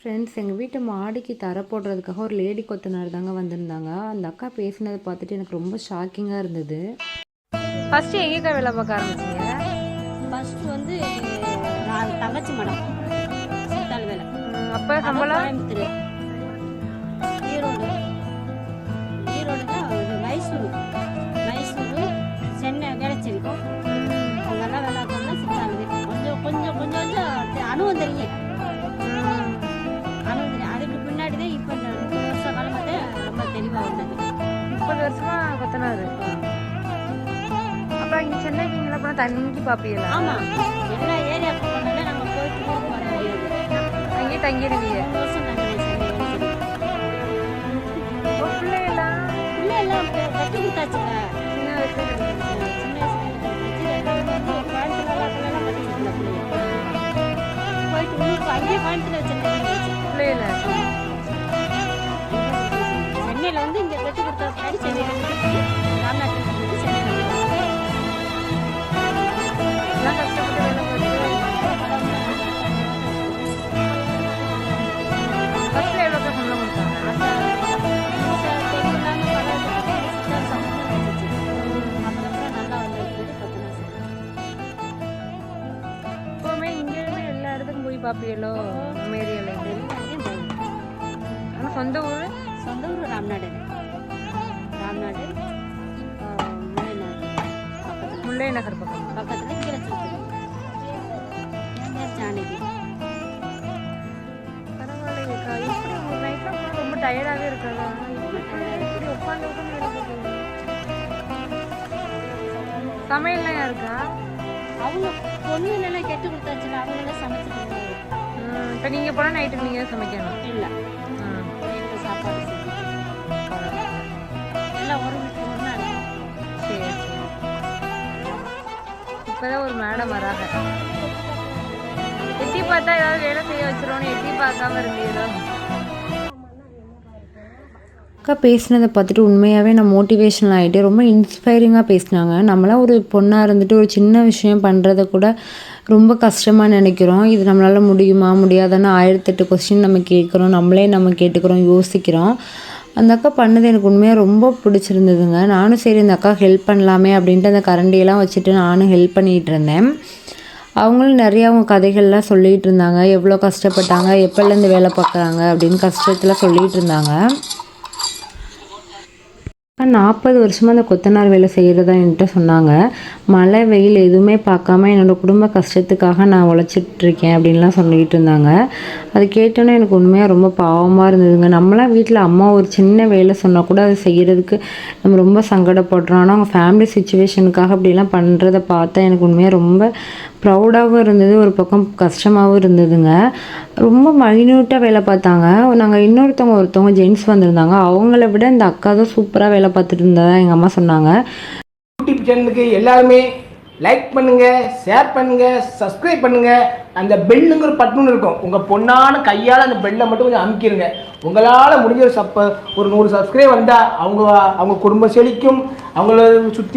Friends எங்கள் வீட்டு மாடிக்கு தரை போடுறதுக்காக ஒரு லேடி கொத்தனார் தாங்க வந்திருந்தாங்க. அந்த அக்கா பேசினதை பார்த்துட்டு எனக்கு ரொம்ப ஷாக்கிங்காக இருந்தது. ஃபஸ்ட்டு எங்கேக்கா வேலை பார்க்க ஆரம்பிச்சிங்க? ஃபர்ஸ்ட் வந்து நான் தங்கச்சி மடம். சித்தாள் வேலை. அப்போ சம்பளம்? கோயம்புத்தூர். ஈரோடு. ஈரோடு தான் மைசூரு. மைசூரு சென்னை வேளச்சேரி. அங்கெல்லாம் வேலை பார்த்தா சித்தாளுது கொஞ்சம் கொஞ்சம் கொஞ்சம் கொஞ்சம் அனுபவம் தெரியும். வருஷமா கொத்தனார். அப்புறம் இங்கே சென்னைக்கு இங்கே போனால் தங்கி பார்ப்பீங்களா ஆமாம் எல்லா ஏரியா போனாலும் நம்ம போயிட்டு அங்கேயே தங்கிடுவீங்க பிள்ளைகளா பிள்ளை எல்லாம் பெ- கட்டி கொடுத்தாச்சுங்க. சின்ன வயசுல சென்னையில வந்து இங்க கட்டி கொடுத்த ராம்நாட்டில் வந்து எல்லாம் கஷ்டப்பட்டு வேலை ஃபஸ்ட்டில் எவ்வளோ சம்பளம் கொடுத்தாங்க எல்லா இடத்துக்கும் ஆனால் சொந்த ஊர்? சொந்த ஊர் ராம்நாடு. முல்லை நகர் பக்கம். பக்கத்துல கீழச்சுத்தூர் என் பேர் ஜானகி பரவாயில்லைக்கா எப்படி ஒரு நைட்லாம் ரொம்ப டயர்டாகவே இருக்காதா உட்காந்து உட்காந்து சமையல்லாம் யாருக்கா? அவங்க பொண்ணு இல்லைன்னா கெட்டு கொடுத்தாச்சுல அவங்களெல்லாம் சமைச்சிருக்காங்க இப்போ நீங்கள் போனால் நைட்டுக்கு நீங்கள் சமைக்கணும். இல்லை. இப்போதான் ஒரு மேடம் வராங்க. எட்டி பார்த்தா ஏதாவது வேலை செய்ய வச்சிருவோன்னு எட்டி பார்க்காம இருந்தீங்களோ? அக்கா பேசினதை பார்த்துட்டு உண்மையாகவே நான் மோட்டிவேஷனல் ஆகிட்டு ரொம்ப இன்ஸ்பைரிங்காக பேசினாங்க. நம்மளாம் ஒரு பொண்ணாக இருந்துட்டு ஒரு சின்ன விஷயம் பண்ணுறத கூட ரொம்ப கஷ்டமாக நினைக்கிறோம். இது நம்மளால் முடியுமா? முடியாதான்னு ஆயிரத்தெட்டு கொஸ்டின் நம்ம கேட்குறோம். நம்மளே நம்ம கேட்டுக்கிறோம் யோசிக்கிறோம். அந்த அக்கா பண்ணது எனக்கு உண்மையாக ரொம்ப பிடிச்சிருந்ததுங்க. நானும் சரி இந்த அக்கா ஹெல்ப் பண்ணலாமே அப்படின்ட்டு அந்த கரண்டியெல்லாம் வச்சுட்டு நானும் ஹெல்ப் பண்ணிகிட்டு இருந்தேன். அவங்களும் நிறையா அவங்க கதைகள்லாம் சொல்லிகிட்டு இருந்தாங்க. எவ்வளோ கஷ்டப்பட்டாங்க எப்போலேருந்து வேலை பார்க்குறாங்க அப்படின்னு கஷ்டத்தில் சொல்லிகிட்டு இருந்தாங்க. நாற்பது வருஷமாக அந்த கொத்தனார் வேலை செய்கிறதா என்கிட்ட சொன்னாங்க. மழை வெயில் எதுவுமே பார்க்காம என்னோடய குடும்ப கஷ்டத்துக்காக நான் உழைச்சிட்டு இருக்கேன் அப்படின்லாம் சொல்லிகிட்டு இருந்தாங்க. அது கேட்டோன்னே எனக்கு உண்மையாக ரொம்ப பாவமாக இருந்ததுங்க. நம்மளாம் வீட்டில் அம்மா ஒரு சின்ன வேலை சொன்னால் கூட அதை செய்கிறதுக்கு நம்ம ரொம்ப சங்கடப்படுறோம். ஆனால் அவங்க ஃபேமிலி சுச்சுவேஷனுக்காக அப்படிலாம் பண்ணுறத பார்த்தா எனக்கு உண்மையாக ரொம்ப ப்ரௌடாகவும் இருந்தது ஒரு பக்கம் கஷ்டமாகவும் இருந்ததுங்க. ரொம்ப மைன்யூட்டாக வேலை பார்த்தாங்க. நாங்கள் இன்னொருத்தவங்க ஒருத்தவங்க ஜென்ஸ் வந்திருந்தாங்க. அவங்கள விட இந்த அக்கா தான் சூப்பராக வேலை பார்த்துட்டு இருந்ததா எங்கள் அம்மா சொன்னாங்க. யூடியூப் சேனலுக்கு எல்லாருமே லைக் பண்ணுங்க ஷேர் பண்ணுங்க சப்ஸ்கிரைப் பண்ணுங்க. அந்த பெல்லுங்கிற பட்டுன்னு இருக்கும். உங்க பொண்ணான கையால் அந்த பெல்லை மட்டும் கொஞ்சம் அமுக்கிடுங்க உங்களால் முடிஞ்ச ஒரு சப்ப ஒரு நூறு சப்ஸ்கிரைப் வந்தால் அவங்க அவங்க குடும்ப செழிக்கும். அவங்கள சுற்றி